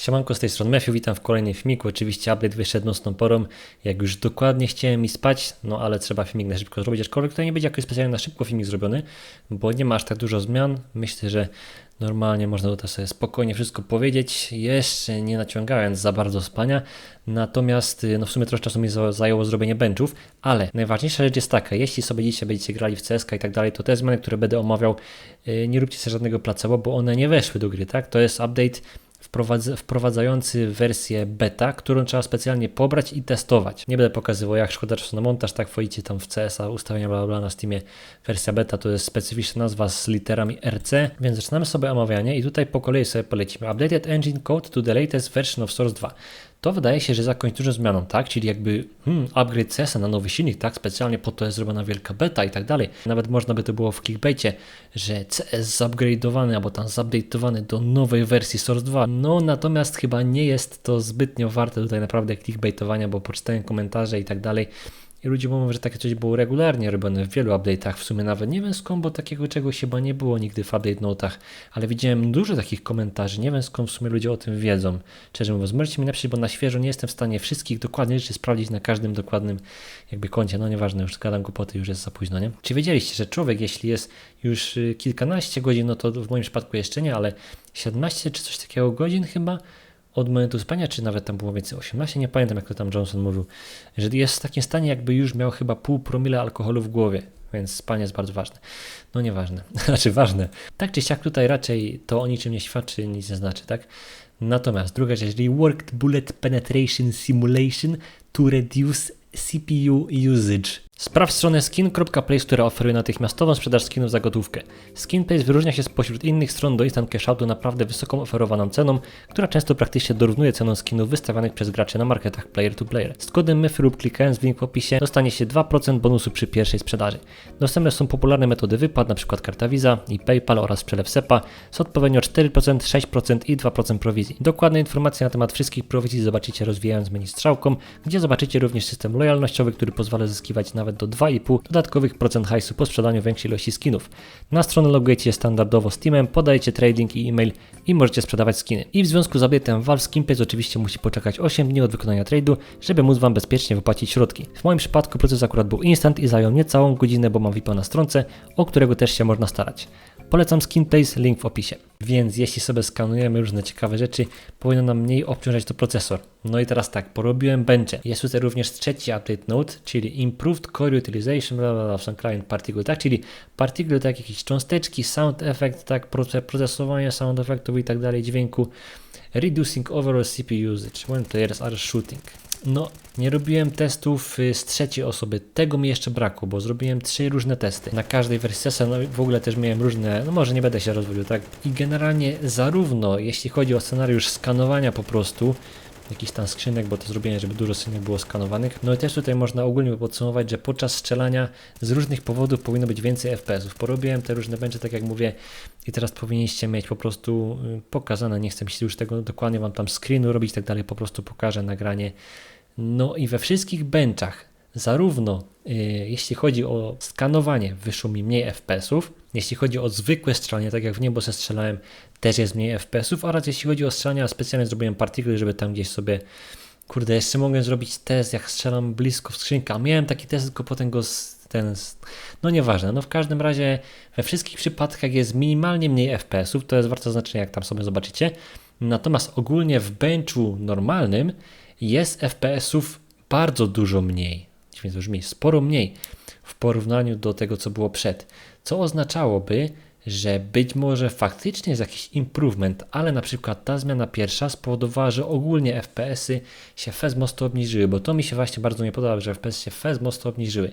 Siemanko, z tej strony Matthew, witam w kolejnym filmiku. Oczywiście update wyszedł nocną porą, jak już dokładnie chciałem mi spać, no ale trzeba filmik na szybko zrobić, aczkolwiek to nie będzie jakoś specjalnie na szybko filmik zrobiony, bo nie ma aż tak dużo zmian. Myślę, że normalnie można tutaj sobie spokojnie wszystko powiedzieć, jeszcze nie naciągając za bardzo spania, natomiast no w sumie troszkę czasu mi zajęło zrobienie benchów, ale najważniejsza rzecz jest taka, jeśli sobie dzisiaj będziecie grali w CSK i tak dalej, to te zmiany, które będę omawiał, y, nie róbcie sobie żadnego placebo, bo one nie weszły do gry, tak? To jest update wprowadzający wersję beta, którą trzeba specjalnie pobrać i testować. Nie będę pokazywał jak szkoda czasu na montaż, tak wchodzicie tam w CS-a, ustawienia bla, bla na Steamie. Wersja beta to jest specyficzna nazwa z literami RC, więc zaczynamy sobie omawianie i tutaj po kolei sobie polecimy. Updated engine code to the latest version of Source 2 to wydaje się, że jest dużą zmianą, tak? Czyli jakby hmm, upgrade CS na nowy silnik, tak? Specjalnie po to jest zrobiona wielka beta i tak dalej. Nawet można by to było w clickbaitie, że CS zupgrade'owany albo tam zupdate'owany do nowej wersji Source 2. No natomiast chyba nie jest to zbytnio warte tutaj naprawdę clickbaitowania, bo poczytałem komentarze i tak dalej i ludzie mówią, że takie coś było regularnie robione w wielu update'ach, w sumie nawet nie wiem skąd, bo takiego czegoś chyba nie było nigdy w update notach, ale widziałem dużo takich komentarzy, nie wiem skąd w sumie ludzie o tym wiedzą. Szczerze mówiąc, możecie mi napisać, bo na świeżo nie jestem w stanie wszystkich dokładnie rzeczy sprawdzić na każdym dokładnym jakby koncie, no nieważne, już gadam głupoty, już jest za późno, nie? Czy wiedzieliście, że człowiek, jeśli jest już y, kilkanaście godzin, no to w moim przypadku jeszcze nie, ale 17 czy coś takiego godzin chyba, od momentu spania, czy nawet tam było więcej 18, nie pamiętam jak to tam Johnson mówił, że jest w takim stanie jakby już miał chyba pół promila alkoholu w głowie, więc spanie jest bardzo ważne. No nieważne, znaczy ważne. Tak czy siak tutaj raczej to o niczym nie świadczy, nic nie znaczy, tak? Natomiast druga rzecz, Reworked Bullet Penetration Simulation to reduce CPU usage. Sprawdź stronę skin.place, która oferuje natychmiastową sprzedaż skinów za gotówkę. SkinPlace wyróżnia się spośród innych stron do instant cashoutu naprawdę wysoką oferowaną ceną, która często praktycznie dorównuje ceną skinów wystawianych przez graczy na marketach player to player. Z kodem MYF lub klikając w link w opisie dostanie się 2% bonusu przy pierwszej sprzedaży. Dostępne są popularne metody wypłat, np. karta Visa i PayPal oraz przelew SEPA z odpowiednio 4%, 6% i 2% prowizji. Dokładne informacje na temat wszystkich prowizji zobaczycie rozwijając menu strzałką, gdzie zobaczycie również system lojalnościowy, który pozwala zyskiwać nawet do 2,5 dodatkowych procent hajsu po sprzedaniu większej ilości skinów. Na stronę logujecie standardowo Steamem, podajecie trading i e-mail i możecie sprzedawać skiny. I w związku z update'em Valve Skinplace oczywiście musi poczekać 8 dni od wykonania trade'u, żeby móc Wam bezpiecznie wypłacić środki. W moim przypadku proces akurat był instant i zajął niecałą godzinę, bo mam VIP na stronce, o którego też się można starać. Polecam SkinPlace, link w opisie. Więc jeśli sobie skanujemy różne ciekawe rzeczy, powinno nam mniej obciążać to procesor. No i teraz tak, porobiłem benche. Jest tutaj również trzeci update note, czyli Improved Core Utilization blah, blah, some client particle, tak? Czyli particle, tak, jakieś cząsteczki, sound effect, tak, procesowanie sound effectów i tak dalej, dźwięku. Reducing overall CPU usage when players are shooting. No, nie robiłem testów y, z trzeciej osoby. Tego mi jeszcze brakło, bo zrobiłem trzy różne testy. Na każdej wersji no w ogóle też miałem różne, no może nie będę się rozwodził, tak? I generalnie zarówno jeśli chodzi o scenariusz skanowania po prostu, jakiś tam skrzynek, bo to zrobienie, żeby dużo skrzynek było skanowanych. No i też tutaj można ogólnie podsumować, że podczas strzelania z różnych powodów powinno być więcej FPS-ów. Porobiłem te różne benche, tak jak mówię, i teraz powinniście mieć po prostu y, pokazane, nie chcę się już tego dokładnie wam tam screenu robić, tak dalej, po prostu pokażę nagranie. No i we wszystkich benchach, zarówno y, jeśli chodzi o skanowanie, wyszło mi mniej FPS-ów, jeśli chodzi o zwykłe strzelanie, tak jak w niebo se strzelałem, też jest mniej FPS-ów, oraz jeśli chodzi o strzelanie, specjalnie zrobiłem partikły, żeby tam gdzieś sobie kurde, jeszcze mogę zrobić test, jak strzelam blisko w skrzynkę, a miałem taki test, tylko potem go ten, no nieważne, no w każdym razie we wszystkich przypadkach jest minimalnie mniej FPS-ów, to jest warte znaczenia, jak tam sobie zobaczycie, natomiast ogólnie w benchu normalnym jest FPS-ów bardzo dużo mniej, więc brzmi sporo mniej w porównaniu do tego, co było przed, co oznaczałoby, że być może faktycznie jest jakiś improvement, ale na przykład ta zmiana pierwsza spowodowała, że ogólnie FPS-y się fez mocno obniżyły, bo to mi się właśnie bardzo nie podoba, że FPS się fez mocno obniżyły.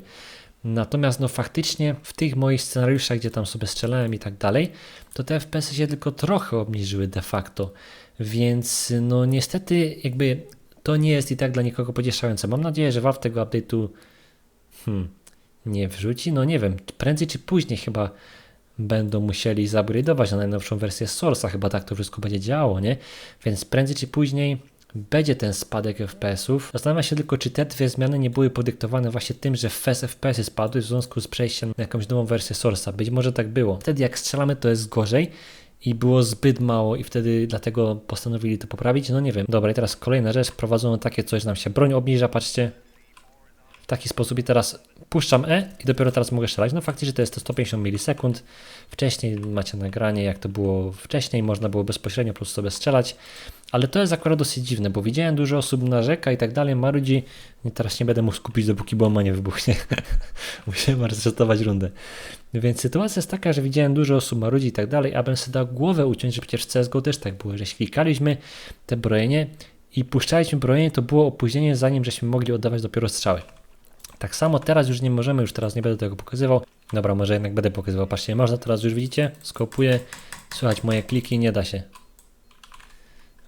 Natomiast no faktycznie w tych moich scenariuszach, gdzie tam sobie strzelałem i tak dalej, to te FPS-y się tylko trochę obniżyły de facto. Więc no niestety jakby to nie jest i tak dla nikogo pocieszające. Mam nadzieję, że Valve tego update'u hmm, nie wrzuci. No nie wiem, prędzej czy później chyba będą musieli zupgrade'ować na najnowszą wersję Source'a, chyba tak to wszystko będzie działało, nie? Więc prędzej czy później będzie ten spadek FPS-ów. Zastanawiam się tylko, czy te dwie zmiany nie były podyktowane właśnie tym, że FES FPS-y spadły w związku z przejściem na jakąś nową wersję Source'a. Być może tak było. Wtedy jak strzelamy to jest gorzej i było zbyt mało i wtedy dlatego postanowili to poprawić. No nie wiem. Dobra, i teraz kolejna rzecz. Prowadzono takie coś, nam się broń obniża, patrzcie. W taki sposób i teraz puszczam E i dopiero teraz mogę strzelać. No faktycznie to jest to 150 milisekund. Wcześniej macie nagranie, jak to było wcześniej, można było bezpośrednio po prostu sobie strzelać. Ale to jest akurat dosyć dziwne, bo widziałem dużo osób narzeka i tak dalej, marudzi. I teraz nie będę mógł skupić, dopóki bomba nie wybuchnie. Musiałem resetować rundę. Więc sytuacja jest taka, że widziałem dużo osób marudzi i tak dalej, abym sobie dał głowę uciąć, że przecież w CSGO też tak było, że klikaliśmy te brojenie i puszczaliśmy brojenie, to było opóźnienie, zanim żeśmy mogli oddawać dopiero strzały. Tak samo teraz już nie możemy, już teraz nie będę tego pokazywał. Dobra, może jednak będę pokazywał. Patrzcie, można teraz już widzicie, skopuję, słychać moje kliki, nie da się.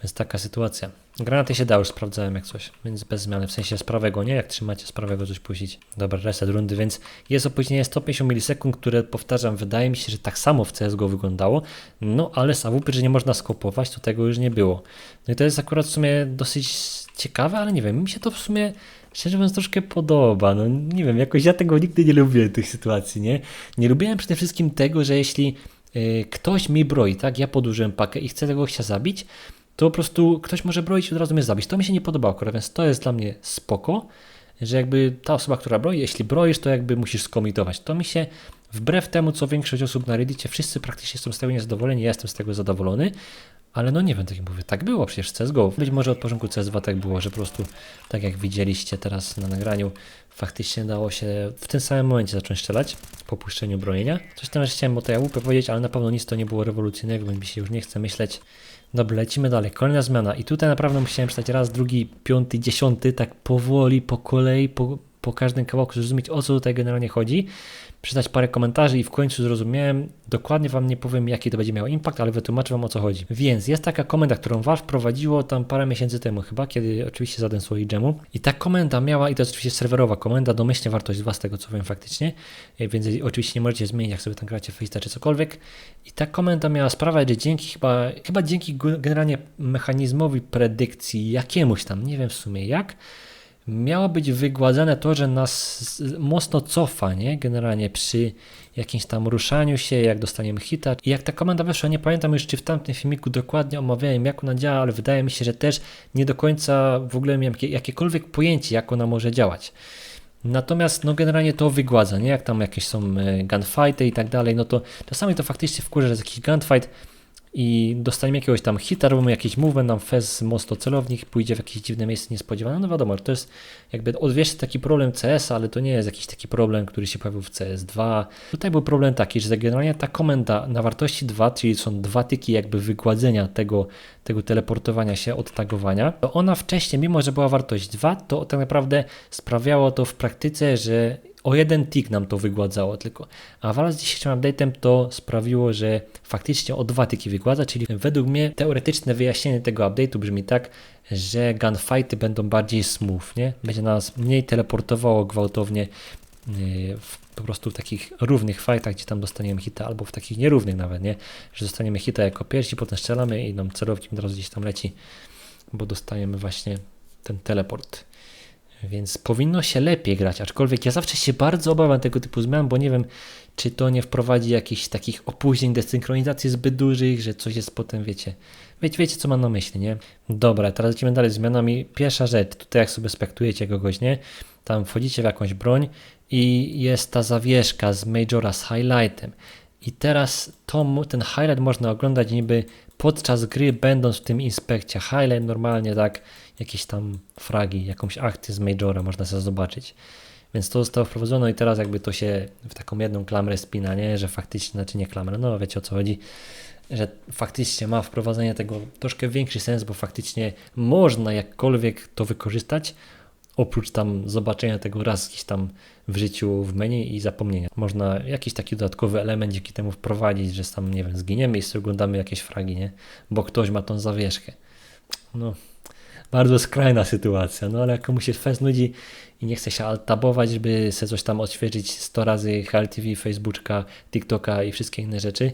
Więc taka sytuacja. Granaty się da, już sprawdzałem jak coś, więc bez zmiany, w sensie z prawego, nie? Jak trzymacie z prawego coś puścić. Dobra, reset rundy, więc jest opóźnienie 150 milisekund, które powtarzam, wydaje mi się, że tak samo w CSGO wyglądało, no ale z AWP, że nie można skopować, to tego już nie było. No i to jest akurat w sumie dosyć ciekawe, ale nie wiem, mi się to w sumie szczerze mówiąc troszkę podoba. No nie wiem, jakoś ja tego nigdy nie lubię tych sytuacji, nie? Nie lubiłem przede wszystkim tego, że jeśli y, ktoś mi broi, tak, ja podłożyłem pakę i chcę tego gościa zabić, to po prostu ktoś może broić i od razu mnie zabić. To mi się nie podobało akurat, więc to jest dla mnie spoko, że jakby ta osoba, która broi, jeśli broisz, to jakby musisz skomitować. To mi się wbrew temu, co większość osób na Reddicie, wszyscy praktycznie są z tego niezadowoleni, ja jestem z tego zadowolony, ale no nie wiem, tak jak mówię, tak było przecież CSGO. Być może od początku CS2 tak było, że po prostu, tak jak widzieliście teraz na nagraniu, faktycznie dało się w tym samym momencie zacząć strzelać po puszczeniu bronienia. Coś tam jeszcze chciałem o tej AWP powiedzieć, ale na pewno nic to nie było rewolucyjnego, więc mi się już nie chce myśleć. Dobra, lecimy dalej. Kolejna zmiana. I tutaj naprawdę musiałem czytać raz, drugi, piąty, dziesiąty, tak powoli, po kolei, po, po każdym kawałku zrozumieć, o co tutaj generalnie chodzi przeczytać parę komentarzy i w końcu zrozumiałem. Dokładnie Wam nie powiem, jaki to będzie miało impact, ale wytłumaczę Wam o co chodzi. Więc jest taka komenda, którą Valve prowadziło tam parę miesięcy temu chyba, kiedy oczywiście zadęsło jej dżemu. I ta komenda miała, i to jest oczywiście serwerowa komenda, domyślnie wartość 2 z tego co wiem faktycznie, e, więc oczywiście nie możecie zmienić, jak sobie tam gracie Face'a czy cokolwiek. I ta komenda miała sprawę, że dzięki chyba, chyba dzięki generalnie mechanizmowi predykcji jakiemuś tam, nie wiem w sumie jak, miało być wygładzane to, że nas mocno cofa, nie? Generalnie przy jakimś tam ruszaniu się, jak dostaniemy hita. I jak ta komenda weszła, nie pamiętam już, czy w tamtym filmiku dokładnie omawiałem, jak ona działa, ale wydaje mi się, że też nie do końca w ogóle miałem jakiekolwiek pojęcie, jak ona może działać. Natomiast no generalnie to wygładza, nie? Jak tam jakieś są e, gunfighty i tak dalej, no to czasami to faktycznie wkurza, że jest jakiś gunfight, i dostaniemy jakiegoś tam hita, robimy jakiś movement, nam fez mocno celownik pójdzie w jakieś dziwne miejsce niespodziewane, no wiadomo, to jest jakby odwiesz taki problem CS, ale to nie jest jakiś taki problem, który się pojawił w CS2. Tutaj był problem taki, że generalnie ta komenda na wartości 2, czyli są dwa tyki jakby wygładzenia tego, tego teleportowania się od tagowania, to ona wcześniej, mimo że była wartość 2, to tak naprawdę sprawiało to w praktyce, że o jeden tick nam to wygładzało tylko. A wraz z dzisiejszym update'em to sprawiło, że faktycznie o dwa tiki wygładza, czyli według mnie teoretyczne wyjaśnienie tego update'u brzmi tak, że gunfighty będą bardziej smooth, nie? Będzie nas mniej teleportowało gwałtownie yy, w, po prostu w takich równych fightach, gdzie tam dostaniemy hita, albo w takich nierównych nawet, nie? Że dostaniemy hita jako pierwsi, potem strzelamy i nam celownik od razu gdzieś tam leci, bo dostajemy właśnie ten teleport. Więc powinno się lepiej grać, aczkolwiek ja zawsze się bardzo obawiam tego typu zmian, bo nie wiem, czy to nie wprowadzi jakichś takich opóźnień, desynchronizacji zbyt dużych, że coś jest potem, wiecie, wiecie, wiecie co mam na myśli, nie? Dobra, teraz lecimy dalej z zmianami. Pierwsza rzecz, tutaj jak sobie spektujecie kogoś, nie? Tam wchodzicie w jakąś broń i jest ta zawieszka z Majora z highlightem. I teraz to, ten highlight można oglądać niby podczas gry, będąc w tym inspekcie. Highlight normalnie tak jakieś tam fragi, jakąś akcję z Majora można sobie zobaczyć. Więc to zostało wprowadzone i teraz jakby to się w taką jedną klamrę spina, nie? że faktycznie, znaczy nie klamrę, no wiecie o co chodzi, że faktycznie ma wprowadzenie tego troszkę większy sens, bo faktycznie można jakkolwiek to wykorzystać, oprócz tam zobaczenia tego raz gdzieś tam w życiu w menu i zapomnienia. Można jakiś taki dodatkowy element dzięki temu wprowadzić, że tam, nie wiem, zginiemy i oglądamy jakieś fragi, nie? Bo ktoś ma tą zawieszkę. No, bardzo skrajna sytuacja, no ale jak komuś się fest nudzi i nie chce się altabować, żeby sobie coś tam odświeżyć 100 razy HLTV, Facebooka, TikToka i wszystkie inne rzeczy,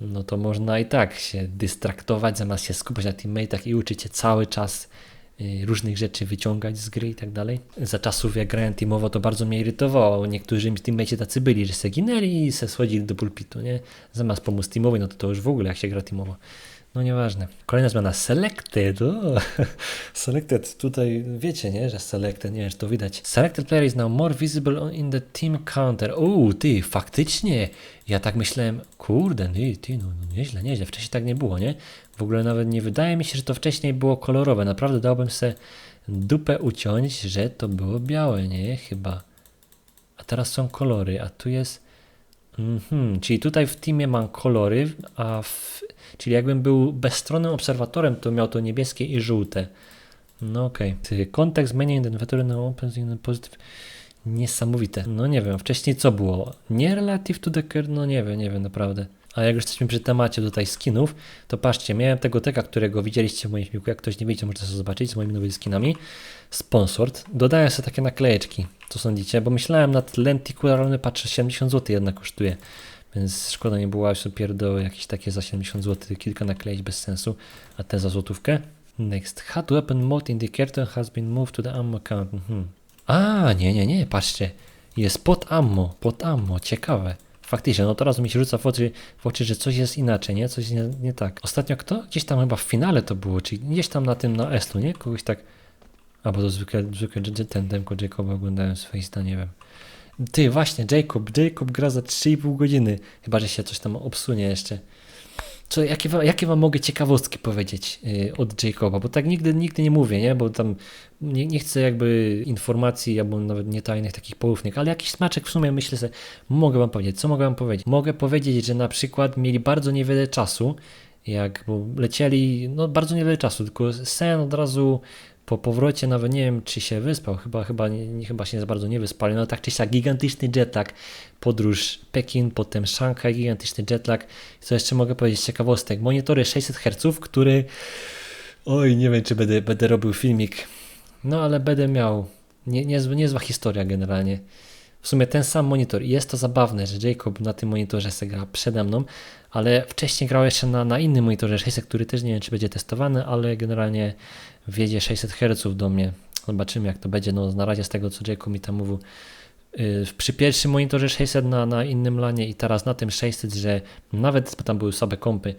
no to można i tak się dystraktować, zamiast się skupiać na teammateach i uczyć się cały czas y, różnych rzeczy wyciągać z gry i tak dalej. Za czasów jak grałem teamowo to bardzo mnie irytowało. Niektórzy mi teammate'cie tacy byli, że se ginęli i se schodzili do pulpitu, nie? Zamiast pomóc teamowi, no to to już w ogóle jak się gra teamowo. No nieważne. Kolejna zmiana. Selected. O, selected. Tutaj wiecie, nie? Że selected. Nie wiem, czy to widać. Selected player is now more visible in the team counter. O, ty, faktycznie. Ja tak myślałem, kurde, ty, ty no, no nieźle, nieźle. Wcześniej tak nie było, nie? W ogóle nawet nie wydaje mi się, że to wcześniej było kolorowe. Naprawdę dałbym se dupę uciąć, że to było białe, nie? Chyba. A teraz są kolory, a tu jest... Mhm, czyli tutaj w teamie mam kolory, a w, czyli jakbym był bezstronnym obserwatorem, to miał to niebieskie i żółte. No okej. Okay. Kontekst menu inventory opens in positive. Niesamowite. No nie wiem, wcześniej co było? Nie relative to the current, no nie wiem, nie wiem naprawdę. A jak już jesteśmy przy temacie tutaj skinów, to patrzcie, miałem tego teka, którego widzieliście w moim filmiku, jak ktoś nie widział, możecie sobie zobaczyć z moimi nowymi skinami. Sponsored. Dodaję sobie takie naklejeczki, co sądzicie? Bo myślałem nad lenticularny, patrzę, 70 zł jednak kosztuje. Więc szkoda nie było sobie pierdoły jakieś takie za 70 zł, kilka nakleić bez sensu, a te za złotówkę. Next. Hot weapon mode indicator has been moved to the ammo count. Mhm. A, nie, nie, nie, patrzcie. Jest pod ammo, pod ammo, ciekawe. Faktycznie, no teraz mi się rzuca w oczy, w oczy, że coś jest inaczej, nie? Coś nie, nie tak. Ostatnio kto? Gdzieś tam chyba w finale to było, czyli gdzieś tam na tym, na Estu, nie? Kogoś tak... Albo to zwykle, zwykle ten demko Jacoba oglądałem swoje sta, nie wiem. Ty, właśnie, Jacob, Jacob gra za 3,5 godziny. Chyba, że się coś tam obsunie jeszcze. Co, jakie, wam, jakie wam mogę ciekawostki powiedzieć yy, od Jacoba? Bo tak nigdy, nigdy nie mówię, nie? Bo tam nie, nie chcę jakby informacji albo nawet nietajnych takich poufnych, ale jakiś smaczek w sumie myślę sobie, mogę wam powiedzieć. Co mogę wam powiedzieć? Mogę powiedzieć, że na przykład mieli bardzo niewiele czasu, jak bo lecieli, no bardzo niewiele czasu, tylko sen od razu po powrocie nawet nie wiem, czy się wyspał, chyba, chyba, nie, chyba się za bardzo nie wyspali, no tak czy siak gigantyczny jetlag, podróż Pekin, potem Szanghaj, gigantyczny jetlag, co jeszcze mogę powiedzieć, ciekawostek, monitory 600 Hz, który, oj, nie wiem, czy będę, będę robił filmik, no ale będę miał, nie, niezła, niezła historia generalnie, w sumie ten sam monitor. I jest to zabawne, że Jacob na tym monitorze se gra przede mną, ale wcześniej grał jeszcze na, na innym monitorze 600, który też nie wiem, czy będzie testowany, ale generalnie wiedzie 600 Hz do mnie. Zobaczymy, jak to będzie. No, na razie z tego, co Jacob mi tam mówił, przy pierwszym monitorze 600 na, na innym lanie i teraz na tym 600, że nawet, tam były słabe kompy,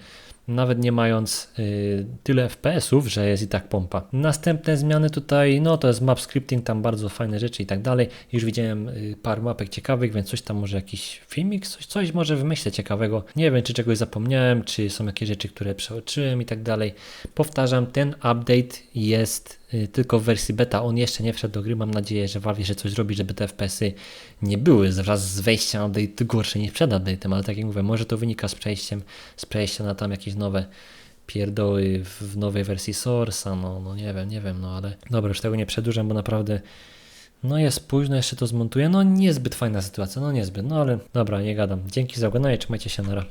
nawet nie mając y, tyle FPS-ów, że jest i tak pompa. Następne zmiany tutaj, no to jest map scripting, tam bardzo fajne rzeczy i tak dalej. Już widziałem y, parę mapek ciekawych, więc coś tam może jakiś filmik, coś, coś może wymyślę ciekawego. Nie wiem, czy czegoś zapomniałem, czy są jakieś rzeczy, które przeoczyłem i tak dalej. Powtarzam, ten update jest y, tylko w wersji beta, on jeszcze nie wszedł do gry. Mam nadzieję, że Valve jeszcze coś zrobi, żeby te FPS-y nie były wraz z wejściem update gorsze niż przed update'em, ale tak jak mówię, może to wynika z przejściem, z przejścia na tam jakieś nowe pierdoły w, w nowej wersji Source'a, no, no nie wiem, nie wiem, no ale dobra, już tego nie przedłużam, bo naprawdę no jest późno, jeszcze to zmontuję, no niezbyt fajna sytuacja, no niezbyt, no ale dobra, nie gadam. Dzięki za oglądanie, trzymajcie się, nara.